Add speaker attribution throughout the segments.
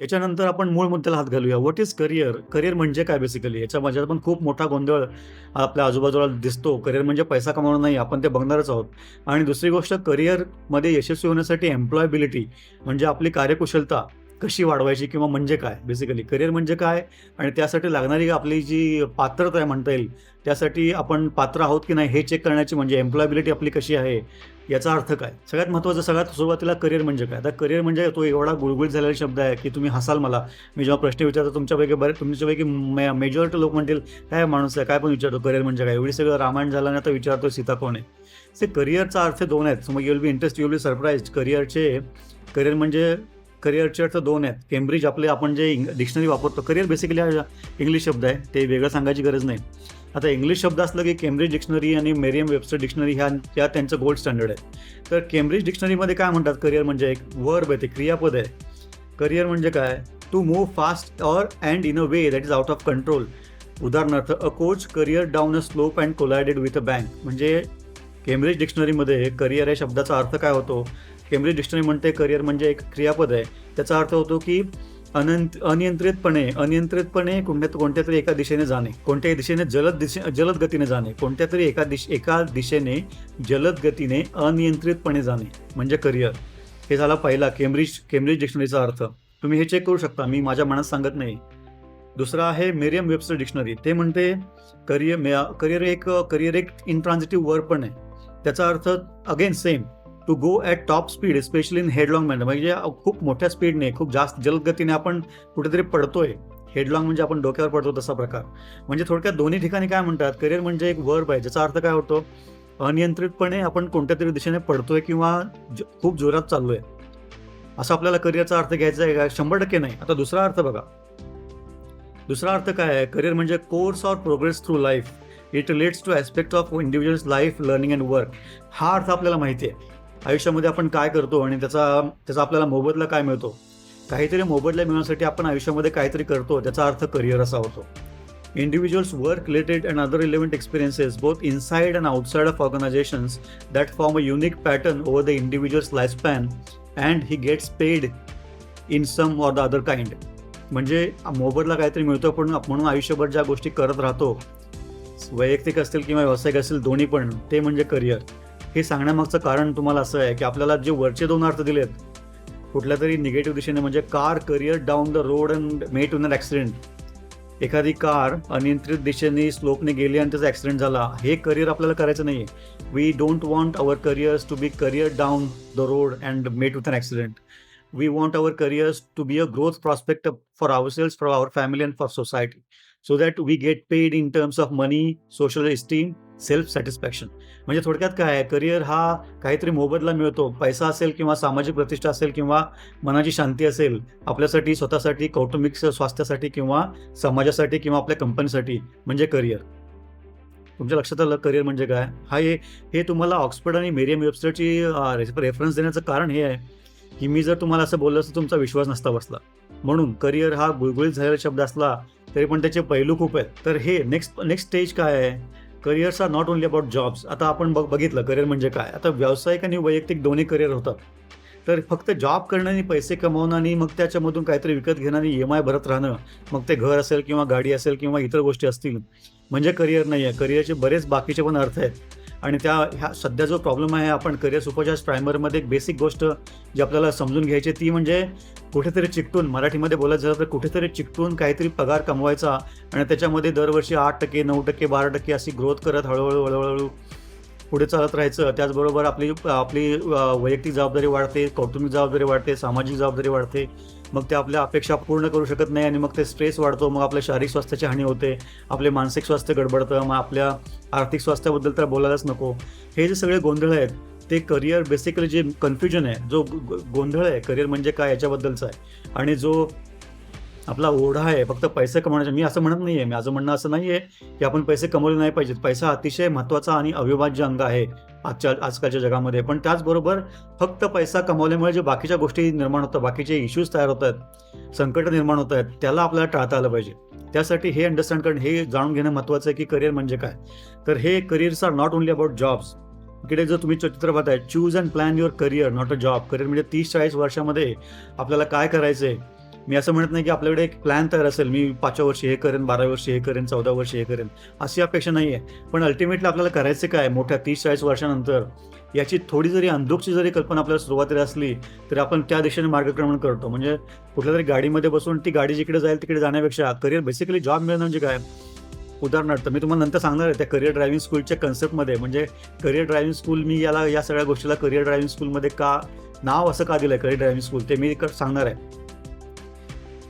Speaker 1: याच्यानंतर आपण मूळ मुद्द्याला हात घालूया. व्हॉट इज करिअर करिअर म्हणजे काय बेसिकली याच्या माझ्यात पण खूप मोठा गोंधळ आपल्या आजूबाजूला दिसतो. करिअर म्हणजे पैसा कमावणं नाही आपण ते बघणारच आहोत. आणि दुसरी गोष्ट करिअरमध्ये यशस्वी होण्यासाठी एम्प्लॉयबिलिटी म्हणजे आपली कार्यकुशलता कशी वाढवायची किंवा म्हणजे काय? बेसिकली करिअर म्हणजे काय? आणि त्यासाठी लागणारी आपली जी पात्रता आहे म्हणता येईल त्यासाठी आपण पात्र आहोत की नाही हे चेक करण्याची म्हणजे एम्प्लॉयबिलिटी आपली कशी आहे याचा अर्थ काय? सगळ्यात महत्त्वाचं सगळ्यात सुरुवातीला करिअर म्हणजे काय? आता करिअर म्हणजे तो एवढा गुळगुळीत झालेला शब्द आहे की तुम्ही हसाल मला. मी जेव्हा प्रश्न विचारतो तुमच्यापैकी बरे तुमच्यापैकी मे मेजॉरिटी लोक म्हणतील काय माणूस आहे? काय पण विचारतो करिअर म्हणजे काय? एवढी सगळं रामायण झालं नाही तर विचारतो सीता कोण. आहे ते करिअरचा अर्थ दोन आहेत. सो मग will be interest you'll be surprise करिअरचे करिअर म्हणजे करिअरचे अर्थ दोन आहेत. केम्ब्रिज आपले आपण जे डिक्शनरी वापरतो करिअर बेसिकली हा इंग्लिश शब्द आहे. ते वेगळं सांगायची गरज नाही. आता इंग्लिश शब्द असलं की केम्ब्रिज डिक्शनरी आणि मेरियम वेबस्टर डिक्शनरी ह्या त्या त्यांचं गोल्ड स्टँडर्ड आहे. तर केम्ब्रिज डिक्शनरीमध्ये काय म्हणतात? करिअर म्हणजे एक वर्ब आहे ते क्रियापद आहे. करिअर म्हणजे काय? To move fast or and in a way that is out of control उदाहरणार्थ a coach career down a slope and collided with a bank म्हणजे केम्ब्रिज डिक्शनरीमध्ये करिअर या शब्दाचा अर्थ काय होतो? केम्ब्रिज डिक्शनरी म्हणते करिअर म्हणजे एक क्रियापद आहे. त्याचा अर्थ होतो की अनंत अनियंत्रितपणे अनियंत्रितपणे कोणत्या कोणत्या तरी एका दिशेने जाणे. कोणत्याही दिशेने जलद दिशे जलद गतीने जाणे. कोणत्या तरी एका दिश एका दिशेने जलद गतीने अनियंत्रितपणे जाणे. म्हणजे करिअर. हे झाला पहिला केम्ब्रिज केम्ब्रिज डिक्शनरीचा अर्थ. तुम्ही हे चेक करू शकता. मी माझ्या मनात सांगत नाही. दुसरा आहे मेरियम वेबस्टर डिक्शनरी. ते म्हणते करिअर करिअर एक करिअर एक इंट्रान्झिटिव्ह वर्ड पण आहे. त्याचा अर्थ again same to go at top speed specially in headlong manner म्हणजे खूप मोठ्या स्पीडने खूप जास्त जलद गतीने आपण कुठेतरी पडतोय. हेडलॉंग म्हणजे आपण डोक्यावर पडतो तसा प्रकार. म्हणजे थोडक्यात दोन्ही ठिकाणी काय म्हणतात? करिअर म्हणजे एक वर्ब आहे ज्याचा अर्थ काय होतो? अनियंत्रितपणे आपण कोणत्या तरी दिशेने पडतोय किंवा ज- खूप जोरात चाललोय. असा आपल्याला करिअरचा अर्थ घ्यायचा आहे का? शंभर टक्के नाही. आता दुसरा अर्थ बघा. दुसरा अर्थ काय आहे? करिअर म्हणजे course or progress through life it relates to aspect of individuals life learning and work हा अर्थ आपल्याला माहिती आहे. आयुष्यामध्ये आपण काय करतो आणि त्याचा त्याचा आपल्याला मोबदला काय मिळतो? काहीतरी मोबदला मिळवण्यासाठी आपण आयुष्यामध्ये काहीतरी करतो त्याचा अर्थ करिअर असा होतो. Individuals work related and other relevant experiences both inside and outside of organisations that form a unique pattern over the individuals life span and he gets paid in some or the other kind म्हणजे मोबदला काहीतरी मिळतो पण म्हणून आयुष्यभर ज्या गोष्टी करत राहतो वैयक्तिक असतील किंवा व्यावसायिक असतील दोन्ही पण ते म्हणजे करिअर हे सांगण्यामागचं कारण तुम्हाला असं आहे की आपल्याला जे वरचे दोन अर्थ दिलेत कुठल्या तरी निगेटिव्ह दिशेने म्हणजे car career down the road and met in an accident एखादी कार अनियंत्रित दिशेने स्लोपने गेली आणि त्याचा ॲक्सिडेंट झाला हे करिअर आपल्याला करायचं नाही आहे we don't want our careers to be career down the road and met with an accident we want our careers to be a growth prospect for our selves for our family and for society so that we get paid in terms of money social esteem self satisfaction म्हणजे थोडक्यात काय आहे career हा काहीतरी मोबदला मिळतो. पैसा असेल किंवा सामाजिक प्रतिष्ठा असेल किंवा मनाची शांती असेल आपल्यासाठी स्वतःसाठी कौटुंबिक स्वास्थ्यासाठी किंवा समाजासाठी किंवा आपल्या कंपनीसाठी म्हणजे करिअर तुमच्या लक्षात आलं करिअर म्हणजे काय? हा हे हे तुम्हाला ऑक्सफर्ड आणि मेरियम वेबस्टरची रेफरन्स देण्याचं कारण हे आहे की मी जर तुम्हाला असं बोललं तर तुमचा विश्वास नसता बसला. म्हणून करिअर हा गुळगुळीत झालेला शब्द असला तरी पण त्याचे पैलू खूप आहेत. तर हे नेक्स्ट नेक्स्ट स्टेज काय आहे? Careers are not only about jobs आता आपण बघ बघितलं करिअर म्हणजे काय? आता व्यावसायिक आणि वैयक्तिक दोन्ही करिअर होतात. तर फक्त जॉब करणं आणि पैसे कमावणं आणि मग त्याच्यामधून काहीतरी विकत घेणं आणि ई एम आय भरत राहणं मग ते घर असेल किंवा गाडी असेल किंवा इतर गोष्टी असतील म्हणजे करिअर नाही आहे करिअरचे बरेच बाकीचे पण अर्थ आहेत. आणि त्या ह्या सध्या जो प्रॉब्लेम आहे आपण करिअर सुपरचार्ज प्रायमरमध्ये एक बेसिक गोष्ट जी आपल्याला समजून घ्यायची ती म्हणजे कुठेतरी चिकटून मराठीमध्ये बोलायचं झालं तर कुठेतरी चिकटून काहीतरी पगार कमवायचा आणि त्याच्यामध्ये दरवर्षी आठ टक्के नऊ टक्के बारा टक्के अशी ग्रोथ करत हळूहळू हळूहळू पुढे चालत राहायचं. त्याचबरोबर आपली आपली वैयक्तिक जबाबदारी वाढते कौटुंबिक जबाबदारी वाढते सामाजिक जबाबदारी वाढते. मग ते आपल्या अपेक्षा पूर्ण करू शकत नाही आणि मग ते स्ट्रेस वाढतो. मग आपल्या शारीरिक स्वास्थ्याची हानी होते. आपले मानसिक स्वास्थ्य गडबडतं. मग आपल्या आर्थिक स्वास्थ्याबद्दल तर बोलायलाच नको. हे जे सगळे गोंधळ आहेत ते करिअर बेसिकली जे कन्फ्युजन आहे जो गोंधळ आहे करिअर म्हणजे काय याच्याबद्दलचा आहे. आणि जो आपला ओढा आहे फक्त पैसे कमवण्याचा. मी असं म्हणत नाही आहे माझं म्हणणं असं नाही आहे की आपण पैसे कमवले नाही पाहिजेत. पैसा अतिशय महत्त्वाचा आणि अविभाज्य अंग आहे आजच्या आजकालच्या जगामध्ये. पण त्याचबरोबर फक्त पैसा कमवल्यामुळे जे बाकीच्या गोष्टी निर्माण होतात बाकीचे इश्यूज तयार होत आहेत संकट निर्माण होत आहेत त्याला आपल्याला टाळता आलं पाहिजे. त्यासाठी हे अंडरस्टँड करणं हे जाणून घेणं महत्त्वाचं आहे की करिअर म्हणजे काय. तर हे careers are not only about jobs इकडे जर तुम्ही चित्र पाहताय choose and plan your career not a job career म्हणजे तीस चाळीस वर्षामध्ये आपल्याला काय करायचं आहे मी असं म्हणत नाही की आपल्याकडे एक प्लॅन तयार असेल मी पाचव्या वर्षी हे करेन बारा वर्षी हे करेन चौदा वर्षी हे करेन अशी अपेक्षा नाही आहे पण अल्टिमेटली आपल्याला करायचं काय? मोठ्या तीस चाळीस वर्षानंतर याची थोडी जरी अंधुकची जरी कल्पना आपल्याला सुरुवातीला असली तरी आपण त्या दिशेने मार्गक्रमण करतो. म्हणजे कुठल्या तरी गाडीमध्ये बसून ती गाडी जिकडे जाईल तिकडे जाण्यापेक्षा करिअर बेसिकली जॉब मिळणं म्हणजे काय? उदाहरणार्थ मी तुम्हाला नंतर सांगणार आहे त्या करिअर ड्रायव्हिंग स्कूलच्या कन्सेप्टमध्ये म्हणजे करिअर ड्रायव्हिंग स्कूल मी याला या सगळ्या गोष्टीला करिअर ड्रायव्हिंग स्कूलमध्ये का नाव असं का दिलं आहे करिअर ड्रायव्हिंग स्कूल ते मी सांगणार आहे.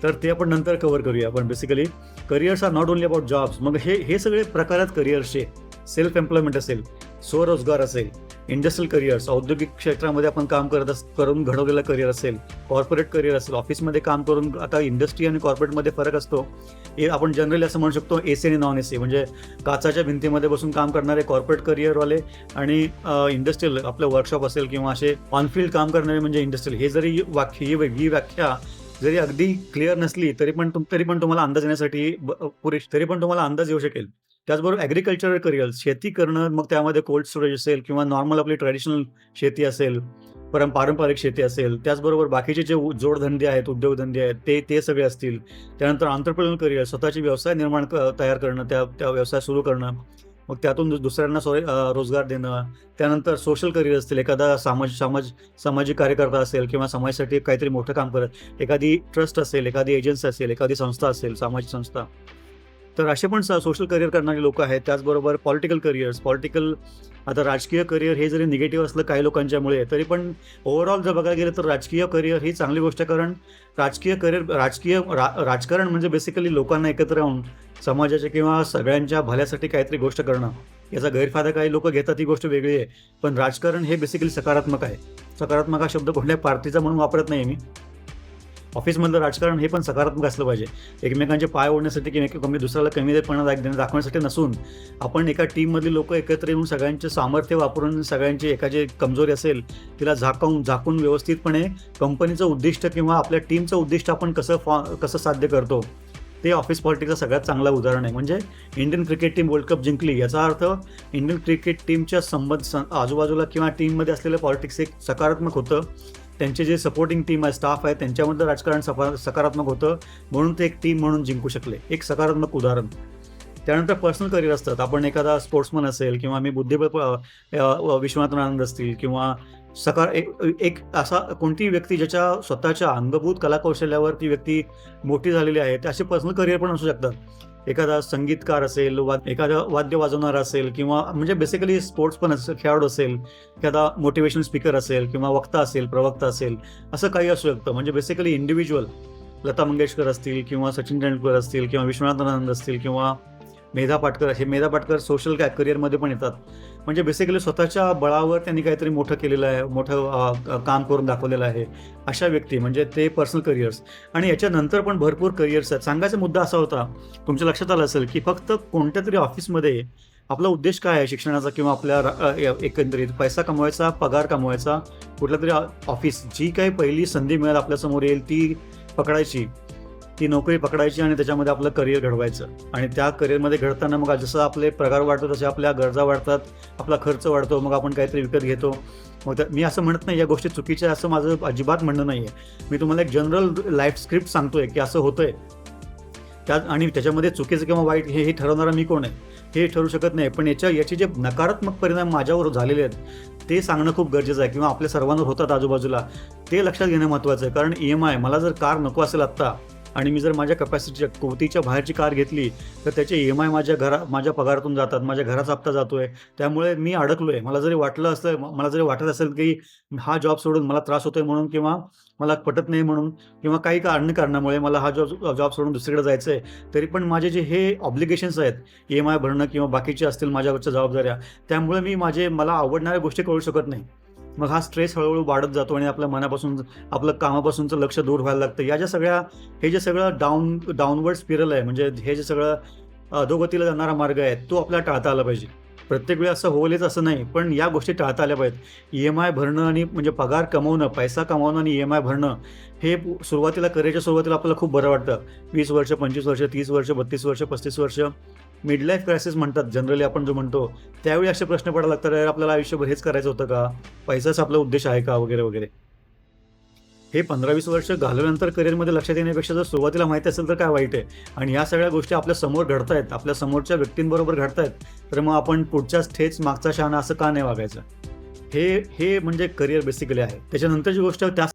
Speaker 1: तर ते आपण नंतर कव्हर करूया. आपण basically careers are not only about jobs मग हे हे सगळे प्रकार आहेत करिअर्सचे सेल्फ एम्प्लॉयमेंट असेल स्वरोजगार असेल इंडस्ट्रियल करिअर्स औद्योगिक क्षेत्रामध्ये आपण काम करत अस करून घडवलेलं करिअर असेल कॉर्पोरेट करिअर असेल ऑफिसमध्ये काम करून आता इंडस्ट्री आणि कॉर्पोरेटमध्ये फरक असतो. हे आपण जनरली असं म्हणू शकतो ए सी आणि नॉन ए सी म्हणजे काचाच्या भिंतीमध्ये बसून काम करणारे कॉर्पोरेट करिअरवाले आणि इंडस्ट्रियल आपलं वर्कशॉप असेल किंवा असे ऑनफिल्ड काम करणारे म्हणजे इंडस्ट्रियल हे जरी वाक्य ही ही व्याख्या जरी अगदी क्लिअर नसली तरी पण तुम तरी पण तुम्हाला अंदाज येण्यासाठी ब- पुरेश तरी पण तुम्हाला अंदाज येऊ शकेल. त्याचबरोबर ॲग्रिकल्चरल करिअर शेती करणं मग त्यामध्ये कोल्ड स्टोरेज असेल किंवा नॉर्मल आपली ट्रॅडिशनल शेती असेल परं पारंपरिक शेती असेल त्याचबरोबर बाकीचे जे उ- जोडधंदे आहेत उद्योगधंदे आहेत ते ते सगळे असतील. त्यानंतर आंतरप्रनल करिअर स्वतःचे व्यवसाय निर्माण क- तयार करणं त्या त्या व्यवसाय सुरू करणं मग त्यातून दुसऱ्यांना सॉरी रोजगार देणं त्यानंतर सोशल करिअर असतील एखादा समाज समाज सामाजिक कार्यकर्ता असेल किंवा समाजासाठी काहीतरी मोठं काम करत एखादी ट्रस्ट असेल एखादी एजन्सी असेल एखादी संस्था असेल सामाजिक संस्था. तर असे पण सोशल करिअर करणारे लोक आहेत. त्याचबरोबर पॉलिटिकल करिअर्स पॉलिटिकल आता राजकीय करिअर हे जरी निगेटिव्ह असलं काही लोकांच्यामुळे तरी पण ओव्हरऑल जर बघायला गेलं तर राजकीय करिअर ही चांगली गोष्ट आहे. कारण राजकीय करिअर राजकीय रा, राजकारण म्हणजे बेसिकली लोकांना एकत्र राहून समाजाच्या किंवा सगळ्यांच्या भल्यासाठी काहीतरी गोष्ट करणं. याचा गैरफायदा काही लोक घेतात ही गोष्ट वेगळी आहे. पण राजकारण हे बेसिकली सकारात्मक आहे. सकारात्मक हा शब्द कुठल्या पार्टीचा म्हणून वापरत नाही मी. ऑफिसमधलं राजकारण हे पण सकारात्मक असलं पाहिजे. एकमेकांचे पाय ओढण्यासाठी किंवा एक- कमी दुसऱ्याला कमीपणा दाख दाखवण्यासाठी नसून आपण एका टीममधली लोक एकत्र येऊन सगळ्यांचे सामर्थ्य वापरून सगळ्यांची एखादी कमजोरी असेल तिला झाकावून झाकून व्यवस्थितपणे कंपनीचं उद्दिष्ट किंवा आपल्या टीमचं उद्दिष्ट आपण कसं फॉ कसं साध्य करतो ते ऑफिस पॉलिटिक्सचं सगळ्यात चांगलं उदाहरण आहे. म्हणजे Indian cricket team world cup जिंकली याचा अर्थ इंडियन क्रिकेट टीमच्या संबंध स- आजूबाजूला किंवा टीममध्ये असलेलं पॉलिटिक्स एक सकारात्मक होतं. त्यांचे जे सपोर्टिंग टीम आहे स्टाफ आहे त्यांच्यामध्ये राजकारण सफा सकारात्मक होतं. म्हणून ते एक टीम म्हणून जिंकू शकले. एक सकारात्मक उदाहरण. त्यानंतर पर्सनल करिअर असतात. आपण एखादा स्पोर्ट्समन असेल किंवा मी बुद्धिबळ विश्वनाथन आनंद असतील किंवा सकार एक एक असा कोणतीही व्यक्ती ज्याच्या स्वतःच्या अंगभूत कलाकौशल्यावर ती व्यक्ती मोठी झालेली आहे ते असे पर्सनल करिअर पण असू शकतात. एखादा संगीतकार असेल वा एखादा वाद्य वाजवणारा असेल किंवा म्हणजे बेसिकली स्पोर्ट्स पण असेल खेळाडू असेल एखादा मोटिवेशन स्पीकर असेल किंवा वक्ता असेल प्रवक्ता असेल असं काही असू शकतं. म्हणजे बेसिकली इंडिव्हिज्युअल लता मंगेशकर असतील किंवा सचिन तेंडुलकर असतील किंवा विश्वनाथ आनंद असतील किंवा मेधा पाटकर हे मेधा पाटकर सोशल काय करिअरमध्ये पण येतात. म्हणजे बेसिकली स्वतःच्या बळावर त्यांनी काहीतरी मोठं केलेलं आहे मोठं काम करून दाखवलेलं आहे अशा व्यक्ती म्हणजे ते पर्सनल करिअर्स आणि याच्यानंतर पण भरपूर करिअर्स आहेत. सांगायचा मुद्दा असा होता तुमच्या लक्षात आलं असेल की फक्त कोणत्या तरी ऑफिसमध्ये आपला उद्देश काय आहे शिक्षणाचा किंवा आपल्या एकंदरीत पैसा कमवायचा पगार कमवायचा कुठल्या तरी ऑफिस जी काही पहिली संधी मिळेल आपल्यासमोर येईल ती पकडायची. ती नोकरी पकडायची आणि त्याच्यामध्ये आपलं करिअर घडवायचं. आणि त्या करिअरमध्ये घडताना मग जसं आपले पगार वाढतो तसे आपल्या गरजा वाढतात आपला खर्च वाढतो मग आपण काहीतरी विकत घेतो. मग त्या- मी असं म्हणत नाही या गोष्टी चुकीच्या असं माझं अजिबात म्हणणं नाही आहे. मी तुम्हाला एक जनरल लाईफ स्क्रिप्ट सांगतोय की असं होतंय. त्यात आणि त्याच्यामध्ये चुकीचं किंवा वाईट हे हे ठरवणारा मी कोण आहे? हे ठरू शकत नाही. पण याच्या याचे जे नकारात्मक परिणाम माझ्यावर झालेले आहेत ते सांगणं खूप गरजेचं आहे किंवा आपल्या सर्वांवर होतात आजूबाजूला. ते लक्षात घेणं महत्त्वाचं आहे. कारण ई एम आय मला जर कार नको असेल आत्ता आणि मी जर माझ्या कपॅसिटीच्या कोवतीच्या बाहेरची कार घेतली तर त्याचे ई एम आय माझ्या घरा माझ्या पगारातून जातात माझ्या घराचा हप्ता जातो आहे त्यामुळे मी अडकलो आहे मला जरी वाटलं असतं मला जरी वाटत असेल की हा जॉब सोडून मला त्रास होतोय म्हणून किंवा मला पटत नाही म्हणून किंवा काही कारण कारणामुळे मला हा जॉब जॉब सोडून दुसरीकडे जायचं आहे तरी पण माझे जे हे ऑब्लिगेशन्स आहेत ई एम आय भरणं किंवा बाकीचे असतील माझ्यावरच्या जबाबदाऱ्या त्यामुळे मी माझे मला आवडणाऱ्या गोष्टी करू शकत नाही. मग हा स्ट्रेस हळूहळू वाढत जातो आणि आपल्या मनापासून आपलं कामापासूनचं लक्ष दूर व्हायला लागतं. या ज्या सगळ्या हे जे सगळं डाऊन डाऊनवर्ड स्पिरल आहे म्हणजे हे जे सगळं अधोगतीला जाणारा मार्ग आहे तो आपल्याला टाळता आला पाहिजे. प्रत्येक वेळी असं होलेच असं नाही पण या गोष्टी टाळता आल्या पाहिजेत. ई एम आय भरणं आणि म्हणजे पगार कमवणं पैसा कमावणं आणि ई एम आय भरणं हे सुरुवातीला करिअरच्या सुरुवातीला आपल्याला खूप बरं वाटतं. वीस वर्ष पंचवीस वर्ष तीस वर्ष बत्तीस वर्ष पस्तीस वर्ष मिड लाईफ क्रायसिस म्हणतात. जनरली आपण जो म्हणतो त्यावेळी असे प्रश्न पडायला लागतात "अरे, आपल्याला आयुष्यभर हेच करायचं होतं का? पैसाच आपला उद्देश आहे का? वगैरे वगैरे. हे पंधरा वीस वर्ष घालवल्यानंतर करिअरमध्ये लक्षात येण्यापेक्षा जर सुरुवातीला माहिती असेल तर काय वाईट आहे? आणि या सगळ्या गोष्टी आपल्यासमोर घडतायत आपल्या समोरच्या व्यक्तींबरोबर घडतायत तर मग आपण पुढच्या ठेच मागचा शहाणा असं का नाही वागायचं? हे हे म्हणजे करिअर बेसिकली आहे. त्याच्यानंतरची गोष्ट त्या